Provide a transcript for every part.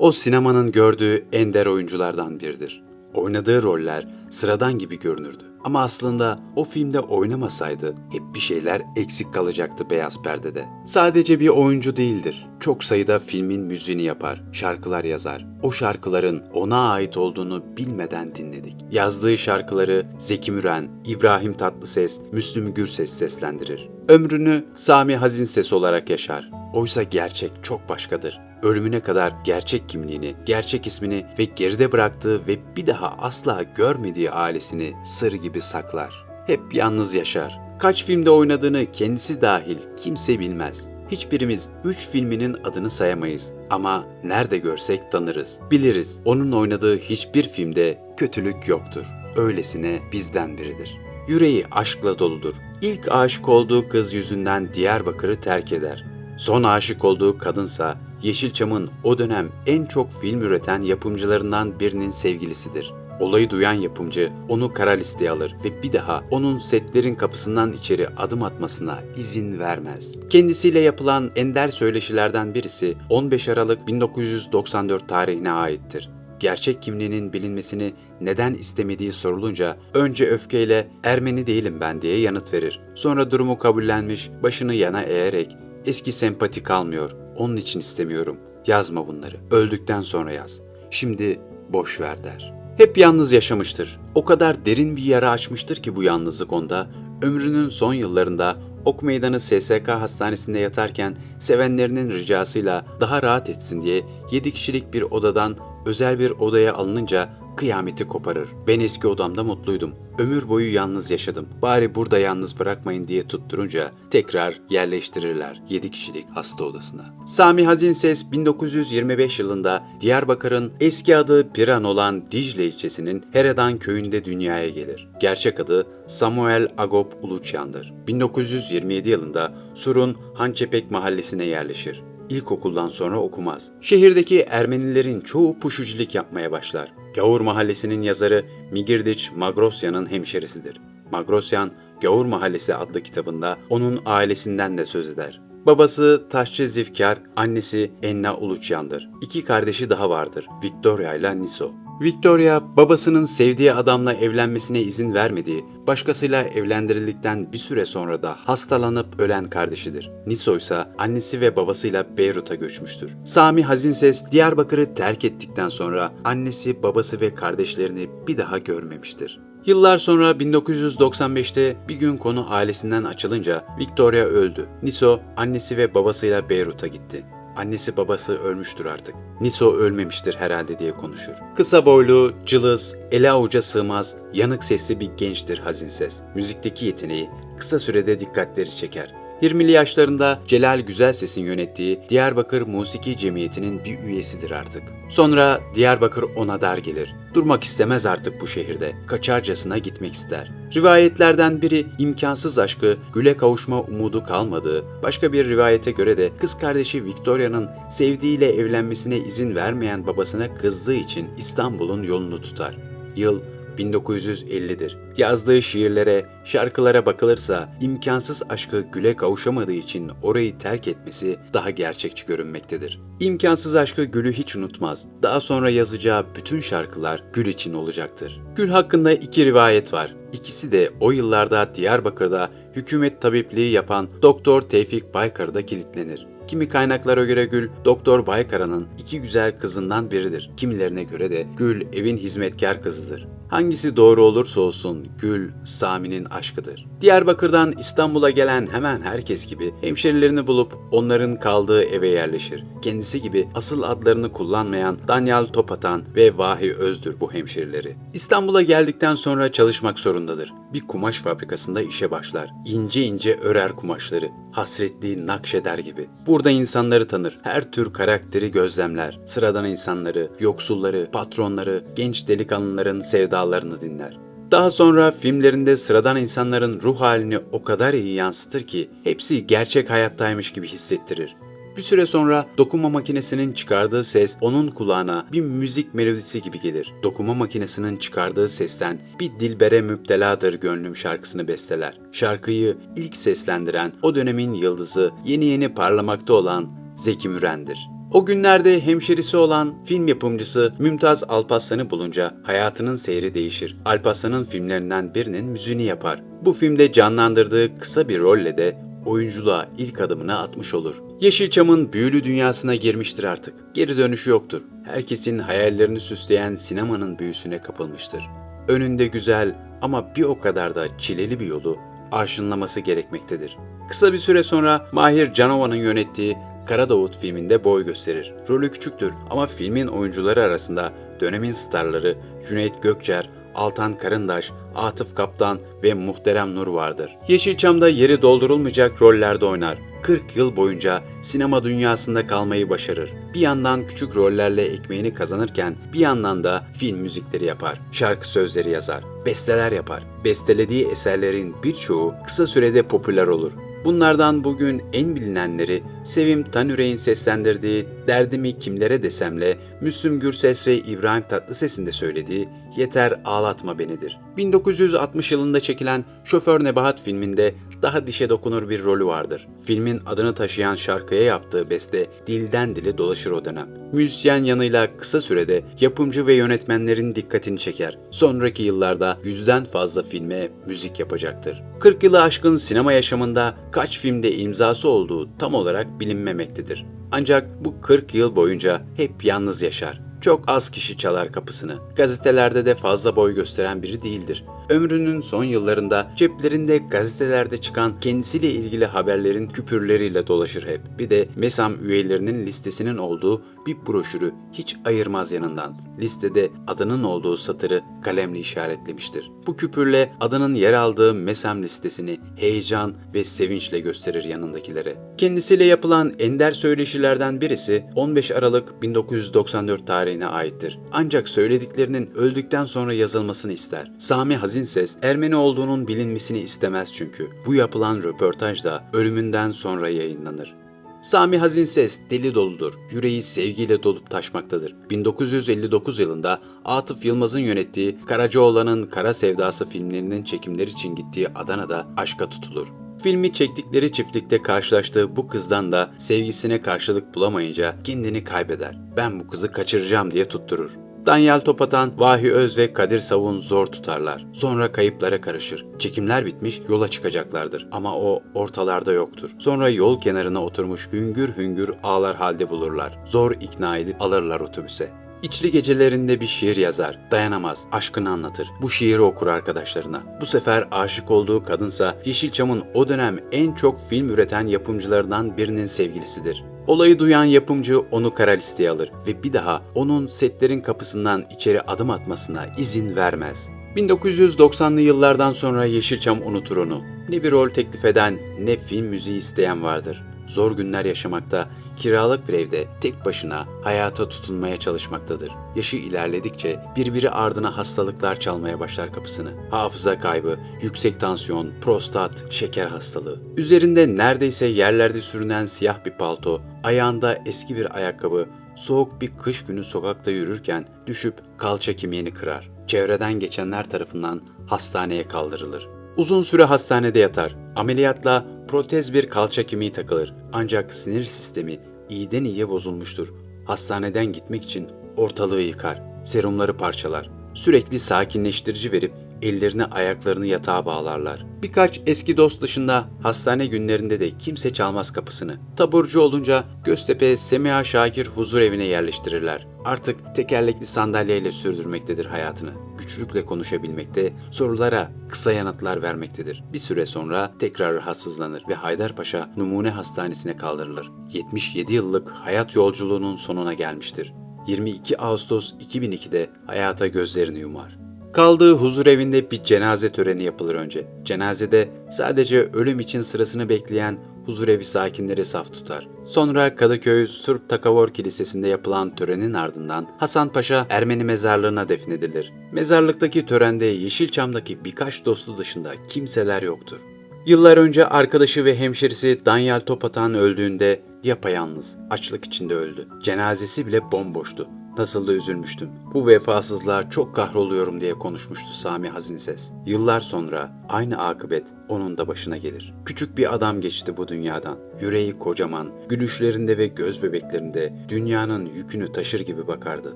O sinemanın gördüğü ender oyunculardan biridir. Oynadığı roller sıradan gibi görünürdü. Ama aslında o filmde oynamasaydı hep bir şeyler eksik kalacaktı beyaz perdede. Sadece bir oyuncu değildir. Çok sayıda filmin müziğini yapar, şarkılar yazar. O şarkıların ona ait olduğunu bilmeden dinledik. Yazdığı şarkıları Zeki Müren, İbrahim Tatlıses, Müslüm Gürses seslendirir. Ömrünü Sami Hazin Ses olarak yaşar. Oysa gerçek çok başkadır. Ölümüne kadar gerçek kimliğini, gerçek ismini ve geride bıraktığı ve bir daha asla görmediği ailesini sır gibi saklar. Hep yalnız yaşar. Kaç filmde oynadığını kendisi dahil kimse bilmez. Hiçbirimiz üç filminin adını sayamayız ama nerede görsek tanırız. Biliriz onun oynadığı hiçbir filmde kötülük yoktur. Öylesine bizden biridir. Yüreği aşkla doludur. İlk aşık olduğu kız yüzünden Diyarbakır'ı terk eder. Son aşık olduğu kadınsa Yeşilçam'ın o dönem en çok film üreten yapımcılarından birinin sevgilisidir. Olayı duyan yapımcı onu kara listeye alır ve bir daha onun setlerin kapısından içeri adım atmasına izin vermez. Kendisiyle yapılan ender söyleşilerden birisi 15 Aralık 1994 tarihine aittir gerçek kimliğinin bilinmesini neden istemediği sorulunca önce öfkeyle Ermeni değilim ben diye yanıt verir. Sonra durumu kabullenmiş, başını yana eğerek eski sempati kalmıyor, onun için istemiyorum. Yazma bunları. Öldükten sonra yaz. Şimdi boş ver der. Hep yalnız yaşamıştır. O kadar derin bir yara açmıştır ki bu yalnızlık onda. Ömrünün son yıllarında Ok Meydanı SSK hastanesinde yatarken sevenlerinin ricasıyla daha rahat etsin diye 7 kişilik bir odadan özel bir odaya alınınca kıyameti koparır. Ben eski odamda mutluydum. Ömür boyu yalnız yaşadım. Bari burada yalnız bırakmayın diye tutturunca tekrar yerleştirirler 7 kişilik hasta odasına. Sami Hazin Ses 1925 yılında Diyarbakır'ın eski adı Piran olan Dicle ilçesinin Heredan köyünde dünyaya gelir. Gerçek adı Samuel Agop Uluçyan'dır. 1927 yılında Sur'un Hançepek mahallesine yerleşir ilkokuldan sonra okumaz. Şehirdeki Ermenilerin çoğu puşucilik yapmaya başlar. Gavur Mahallesi'nin yazarı Migirdiç Magrosyan'ın hemşerisidir. Magrosyan, Gavur Mahallesi adlı kitabında onun ailesinden de söz eder. Babası Taşçı Zifkar, annesi Enna Uluçyan'dır. İki kardeşi daha vardır, Victoria ile Niso. Victoria, babasının sevdiği adamla evlenmesine izin vermediği, başkasıyla evlendirildikten bir süre sonra da hastalanıp ölen kardeşidir. Niso ise annesi ve babasıyla Beyrut'a göçmüştür. Sami Hazinses Diyarbakır'ı terk ettikten sonra annesi, babası ve kardeşlerini bir daha görmemiştir. Yıllar sonra 1995'te bir gün konu ailesinden açılınca Victoria öldü. Niso annesi ve babasıyla Beyrut'a gitti. Annesi babası ölmüştür artık. Niso ölmemiştir herhalde diye konuşur. Kısa boylu, cılız, ele avuca sığmaz, yanık sesli bir gençtir hazin ses. Müzikteki yeteneği kısa sürede dikkatleri çeker. 20'li yaşlarında Celal Güzelses'in yönettiği Diyarbakır Musiki Cemiyeti'nin bir üyesidir artık. Sonra Diyarbakır ona dar gelir. Durmak istemez artık bu şehirde. Kaçarcasına gitmek ister. Rivayetlerden biri imkansız aşkı, güle kavuşma umudu kalmadığı, başka bir rivayete göre de kız kardeşi Victoria'nın sevdiğiyle evlenmesine izin vermeyen babasına kızdığı için İstanbul'un yolunu tutar. Yıl 1950'dir. Yazdığı şiirlere, şarkılara bakılırsa imkansız aşkı güle kavuşamadığı için orayı terk etmesi daha gerçekçi görünmektedir. İmkansız aşkı Gül'ü hiç unutmaz. Daha sonra yazacağı bütün şarkılar Gül için olacaktır. Gül hakkında iki rivayet var. İkisi de o yıllarda Diyarbakır'da hükümet tabipliği yapan Doktor Tevfik Baykar'da kilitlenir. Kimi kaynaklara göre Gül, Doktor Baykara'nın iki güzel kızından biridir. Kimilerine göre de Gül evin hizmetkar kızıdır. Hangisi doğru olursa olsun Gül, Sami'nin aşkıdır. Diyarbakır'dan İstanbul'a gelen hemen herkes gibi hemşerilerini bulup onların kaldığı eve yerleşir. Kendisi gibi asıl adlarını kullanmayan Danyal Topatan ve Vahi Özdür bu hemşerileri. İstanbul'a geldikten sonra çalışmak zorundadır. Bir kumaş fabrikasında işe başlar. İnce ince örer kumaşları. Hasretliği nakşeder gibi. Burada insanları tanır. Her tür karakteri gözlemler. Sıradan insanları, yoksulları, patronları, genç delikanlıların sevdalarını dinler. Daha sonra filmlerinde sıradan insanların ruh halini o kadar iyi yansıtır ki hepsi gerçek hayattaymış gibi hissettirir. Bir süre sonra dokuma makinesinin çıkardığı ses onun kulağına bir müzik melodisi gibi gelir. Dokuma makinesinin çıkardığı sesten bir dilbere müpteladır gönlüm şarkısını besteler. Şarkıyı ilk seslendiren o dönemin yıldızı yeni yeni parlamakta olan Zeki Müren'dir. O günlerde hemşerisi olan film yapımcısı Mümtaz Alparslan'ı bulunca hayatının seyri değişir. Alparslan'ın filmlerinden birinin müziğini yapar. Bu filmde canlandırdığı kısa bir rolle de oyunculuğa ilk adımını atmış olur. Yeşilçam'ın büyülü dünyasına girmiştir artık. Geri dönüşü yoktur. Herkesin hayallerini süsleyen sinemanın büyüsüne kapılmıştır. Önünde güzel ama bir o kadar da çileli bir yolu arşınlaması gerekmektedir. Kısa bir süre sonra Mahir Canova'nın yönettiği Kara Davut filminde boy gösterir. Rolü küçüktür ama filmin oyuncuları arasında dönemin starları Cüneyt Gökçer, Altan Karındaş, Atıf Kaptan ve Muhterem Nur vardır. Yeşilçam'da yeri doldurulmayacak rollerde oynar. 40 yıl boyunca sinema dünyasında kalmayı başarır. Bir yandan küçük rollerle ekmeğini kazanırken bir yandan da film müzikleri yapar. Şarkı sözleri yazar, besteler yapar. Bestelediği eserlerin birçoğu kısa sürede popüler olur. Bunlardan bugün en bilinenleri Sevim Tanüre'in seslendirdiği Derdimi Kimlere Desem'le Müslüm Gürses ve İbrahim Tatlıses'in de söylediği Yeter Ağlatma Beni'dir. 1960 yılında çekilen Şoför Nebahat filminde daha dişe dokunur bir rolü vardır. Filmin adını taşıyan şarkıya yaptığı beste dilden dile dolaşır o dönem. Müzisyen yanıyla kısa sürede yapımcı ve yönetmenlerin dikkatini çeker. Sonraki yıllarda yüzden fazla filme müzik yapacaktır. 40 yılı aşkın sinema yaşamında kaç filmde imzası olduğu tam olarak bilinmemektedir. Ancak bu 40 yıl boyunca hep yalnız yaşar. Çok az kişi çalar kapısını. Gazetelerde de fazla boy gösteren biri değildir. Ömrünün son yıllarında ceplerinde gazetelerde çıkan kendisiyle ilgili haberlerin küpürleriyle dolaşır hep. Bir de MESAM üyelerinin listesinin olduğu bir broşürü hiç ayırmaz yanından. Listede adının olduğu satırı kalemle işaretlemiştir. Bu küpürle adının yer aldığı MESAM listesini heyecan ve sevinçle gösterir yanındakilere. Kendisiyle yapılan ender söyleşilerden birisi 15 Aralık 1994 tarihine aittir. Ancak söylediklerinin öldükten sonra yazılmasını ister. Sami Hazin Ses Ermeni olduğunun bilinmesini istemez çünkü. Bu yapılan röportaj da ölümünden sonra yayınlanır. Sami Hazin Ses deli doludur. Yüreği sevgiyle dolup taşmaktadır. 1959 yılında Atıf Yılmaz'ın yönettiği Karacaoğlan'ın Kara Sevdası filmlerinin çekimleri için gittiği Adana'da aşka tutulur. Filmi çektikleri çiftlikte karşılaştığı bu kızdan da sevgisine karşılık bulamayınca kendini kaybeder. Ben bu kızı kaçıracağım diye tutturur. Danyal Topatan, Vahi Öz ve Kadir Savun zor tutarlar. Sonra kayıplara karışır. Çekimler bitmiş yola çıkacaklardır ama o ortalarda yoktur. Sonra yol kenarına oturmuş hüngür hüngür ağlar halde bulurlar. Zor ikna edip alırlar otobüse. İçli gecelerinde bir şiir yazar. Dayanamaz, aşkını anlatır. Bu şiiri okur arkadaşlarına. Bu sefer aşık olduğu kadınsa Yeşilçam'ın o dönem en çok film üreten yapımcılarından birinin sevgilisidir. Olayı duyan yapımcı onu kara listeye alır ve bir daha onun setlerin kapısından içeri adım atmasına izin vermez. 1990'lı yıllardan sonra Yeşilçam unutur onu. Ne bir rol teklif eden ne film müziği isteyen vardır. Zor günler yaşamakta, kiralık bir evde tek başına hayata tutunmaya çalışmaktadır. Yaşı ilerledikçe birbiri ardına hastalıklar çalmaya başlar kapısını. Hafıza kaybı, yüksek tansiyon, prostat, şeker hastalığı. Üzerinde neredeyse yerlerde sürünen siyah bir palto, ayağında eski bir ayakkabı, soğuk bir kış günü sokakta yürürken düşüp kalça kemiğini kırar. Çevreden geçenler tarafından hastaneye kaldırılır. Uzun süre hastanede yatar. Ameliyatla protez bir kalça kemiği takılır. Ancak sinir sistemi iyiden iyiye bozulmuştur. Hastaneden gitmek için ortalığı yıkar. Serumları parçalar. Sürekli sakinleştirici verip ellerini ayaklarını yatağa bağlarlar. Birkaç eski dost dışında hastane günlerinde de kimse çalmaz kapısını. Taburcu olunca Göztepe Semiha Şakir huzur evine yerleştirirler. Artık tekerlekli sandalyeyle sürdürmektedir hayatını. Güçlükle konuşabilmekte, sorulara kısa yanıtlar vermektedir. Bir süre sonra tekrar rahatsızlanır ve Haydarpaşa Numune Hastanesi'ne kaldırılır. 77 yıllık hayat yolculuğunun sonuna gelmiştir. 22 Ağustos 2002'de hayata gözlerini yumar. Kaldığı huzur evinde bir cenaze töreni yapılır önce. Cenazede sadece ölüm için sırasını bekleyen huzurevi sakinleri saf tutar. Sonra Kadıköy Surp Takavor Kilisesi'nde yapılan törenin ardından Hasan Paşa Ermeni mezarlığına defnedilir. Mezarlıktaki törende Yeşilçam'daki birkaç dostu dışında kimseler yoktur. Yıllar önce arkadaşı ve hemşerisi Danyal Topatan öldüğünde yapayalnız, açlık içinde öldü. Cenazesi bile bomboştu. Nasıl da üzülmüştüm. Bu vefasızlığa çok kahroluyorum diye konuşmuştu Sami Hazin Ses. Yıllar sonra aynı akıbet onun da başına gelir. Küçük bir adam geçti bu dünyadan. Yüreği kocaman, gülüşlerinde ve göz bebeklerinde dünyanın yükünü taşır gibi bakardı.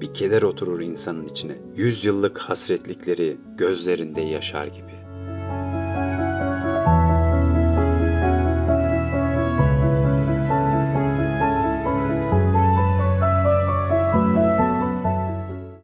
Bir keder oturur insanın içine. Yüz yıllık hasretlikleri gözlerinde yaşar gibi.